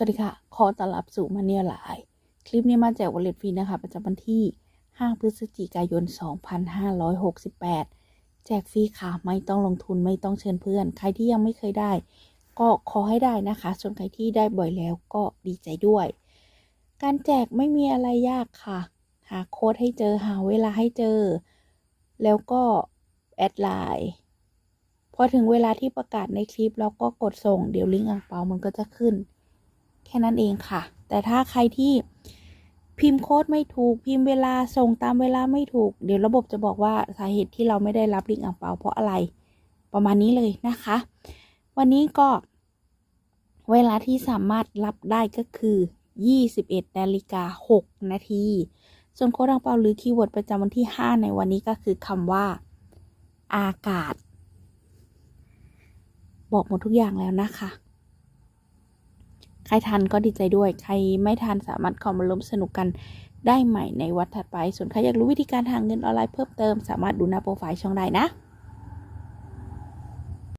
สวัสดีค่ะ ขอต้อนรับสู่มาเนียหลาย คลิปนี้มาแจกวอลเล็ตฟรีนะคะ ประจำวันที่ 5 พฤศจิกายน 2568 แจกฟรีค่ะ ไม่ต้องลงทุนไม่ต้องเชิญเพื่อน ใครที่ยังไม่เคยได้ ก็ขอให้ได้นะคะ ส่วนใครที่ได้บ่อยแล้วก็ดีใจด้วย การแจกไม่มีอะไรยากค่ะ หาโค้ดให้เจอหาเวลาให้เจอ แล้วก็แอดไลน์พอถึงเวลาที่ประกาศในคลิปเราก็กดส่งเดี๋ยวลิงก์อ่างเปามันก็จะขึ้น แค่นั้นเองค่ะ แต่ถ้าใครที่พิมพ์โค้ดไม่ถูกพิมพ์เวลาส่งตามเวลาไม่ถูก เดี๋ยวระบบจะบอกว่าสาเหตุที่เราไม่ได้รับลิงก์อ่างเปาเพราะอะไร ประมาณนี้เลยนะคะ วันนี้ก็เวลาที่สามารถรับได้ก็คือ 21นาฬิกา6นาทีส่วนโค้ดอ่างเปาหรือคีย์เวิร์ดประจำวันที่ 5 ในวันนี้ก็คือคำว่า อากาศ บอกหมดทุกอย่างแล้วนะคะ ใครทันก็ดีใจด้วย ใครไม่ทันสามารถเข้ามาลุ้มสนุกกันได้ใหม่ในวัดถัดไป ส่วนใครอยากรู้วิธีการหาเงินออนไลน์เพิ่มเติมสามารถดูหน้าโปรไฟล์ช่องได้นะ